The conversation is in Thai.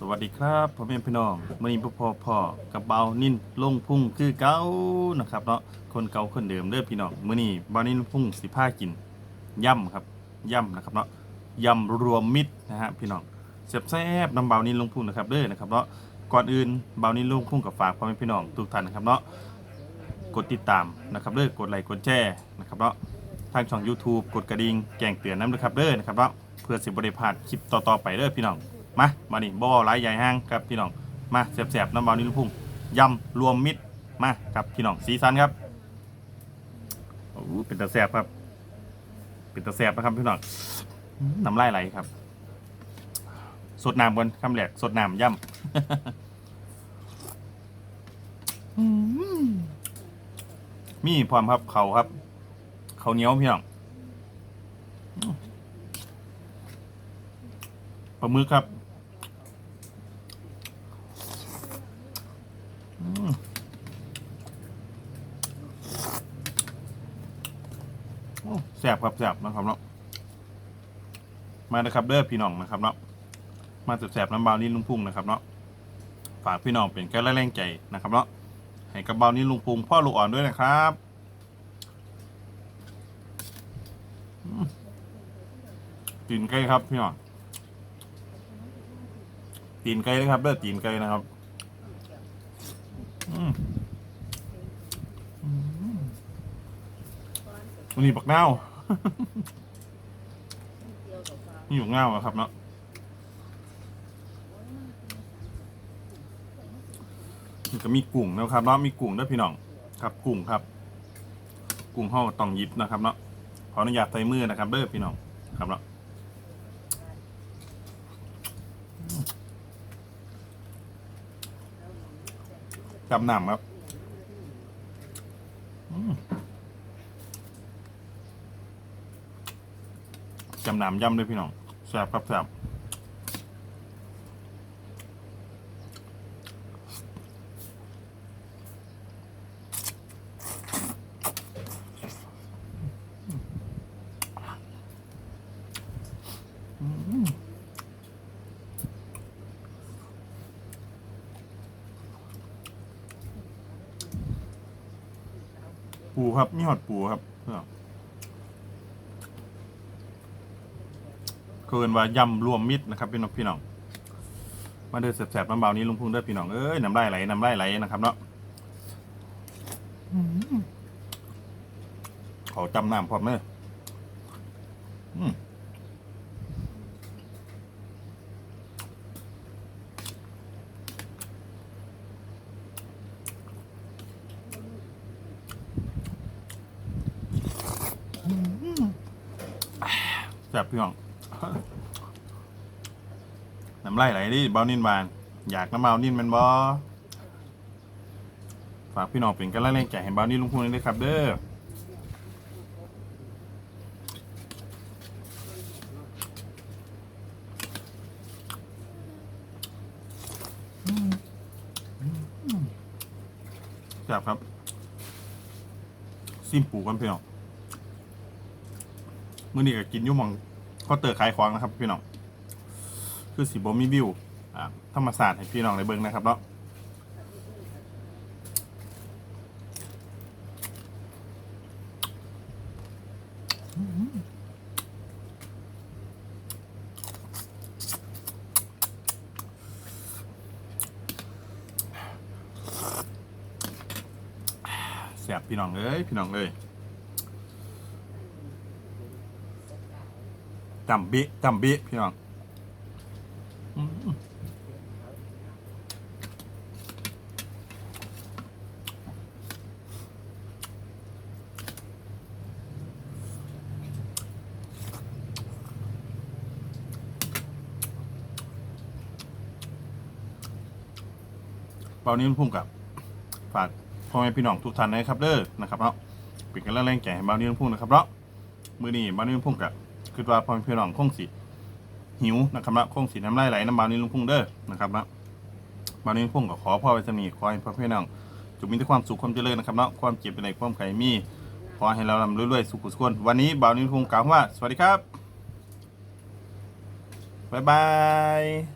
สวัสดีครับพ่อแม่พี่น้องมื่อนี้พ่อพ่อพ่อกับเบานิ่นลงพุ่งคือเก่านะครับเนาะคนเก่าคนเดิมเด้อพี่น้องมื่อนี้เบานิ่นลงพุ่งสิผ้ากินย่ำครับย่ำนะครับเนาะย่ำรวมมิตรนะฮะพี่น้องแซบนำเบานิ่นลงพุ่งนะครับเด้อนะครับเนาะก่อนอื่นเบานิ่นลงพุ่งกับฝากพ่อแม่พี่น้องทุกท่านนะครับเนาะกดติดตามนะครับเด้อกดไลค์กดแชร์นะครับเนาะทางช่อง YouTube กดกระดิ่งแจ้งเตือนน้ำนะครับเด้อนะครับเนาะเพื่อสิบริพลาดคลิปต่อๆไปเด้อพี่น้อง มามานี่บ่อหลายใหญ่ห้างครับพี่น้องมาแสบๆน้ำเบานิ่มพุ่งยำรวมมิตรมาครับพี่น้องสีสันครับโอ้โหเป็นตาแสบครับเป็นตาแสบนะครับพี่น้องน้ำลายไหลครับ สดน้ำกันคำแหลกสดน้ำย่ำมีพร้อมครับเขาครับเขาเนี้ยวพี่น้องปลาหมึกครับอืมโอ้ แสบครับแสบนะครับเนาะมานะครับเด้อพี่น้องนะครับเนาะมาแสบๆน้ำเบานี่ลุงพุ่งนะครับเนาะฝากพี่น้องเป็นแก้วแรงใจนะครับเนาะให้กับเบานี่ลุงพุงพ่อลูกอ่อนด้วยนะครับอืมกินใกล้ครับพี่น้องตีนไก่นะครับเด้อตีนไก่นะครับ อืม วันนี้ปักเน่าวนี่อยู่เง่าวอะครับเนาะนี่ก็มีกุ้งนะครับเนาะมีกุ้งด้วยพี่น้องครับกุ้งครับ กุ้งห่อต้องหยิบนะครับเนาะขออนุญาตใส่มือนะครับเด้อพี่น้องครับเนาะจำหนำครับ จำนำย่ำด้วยพี่น้องแซ่บครับแซ่บปูครับ มีหอดปูครับเพื่อน เคินว่ายำรวมมิตรนะครับพี่น้องพี่น้องมาเดินแสบๆน้ำเบานี้ลุงพุ่งเด้อพี่น้องเอ้ยน้ำลายไหลน้ำลายไหลนะครับเนาะอืมขอจำน้ำพร้อมเนอะอืมแสบพี่น้อง น้ำลายไหลดิเบานินบาน อยากน้ำเบานินแมันบอฝากพี่น้องเป็นกันแรงใจให้เบานินลุงพูนด้วยครับ เด้อแซ่บครับ ซิมปูกันพี่น้องมื่อนี้ก็กินยุ่มอง ก็เตอร์ขายของนะครับพี่น้องคือสีบมีวิวอ่าธรรมศาสตร์ให้พี่น้องได้เบิ่งนะครับเนาะแสบพี่น้องเอ้ยพี่น้องเลย จำบิจำบิพี่น้องอืมเปล่านี้มันพุ่งกับฝากพ่อแม่พี่น้องทุกท่านนะครับเด้อนะครับเนาะเป็นกันแรงใจให้บ้านนี้พุ่งนะครับเนาะมือนี้บ้านนี้พุ่งกับ คือว่าพ่อพี่น้องคงสิหิวนะครับนะคงสิน้ำลายไหลน้ำบานนี้พุ่งเด้อนะครับนะบานนี้พุ่งก็ขอพ่อไปสมีขอให้พ่อพี่น้องจงมีแต่ความสุขความเจริญนะครับนะความเจ็บเป็นไรความไข่มีขอให้เราลำรวยๆสุขสุขคนวันนี้บ้านนี้พุ่งกล่าวว่า สวัสดีครับ บ๊ายบาย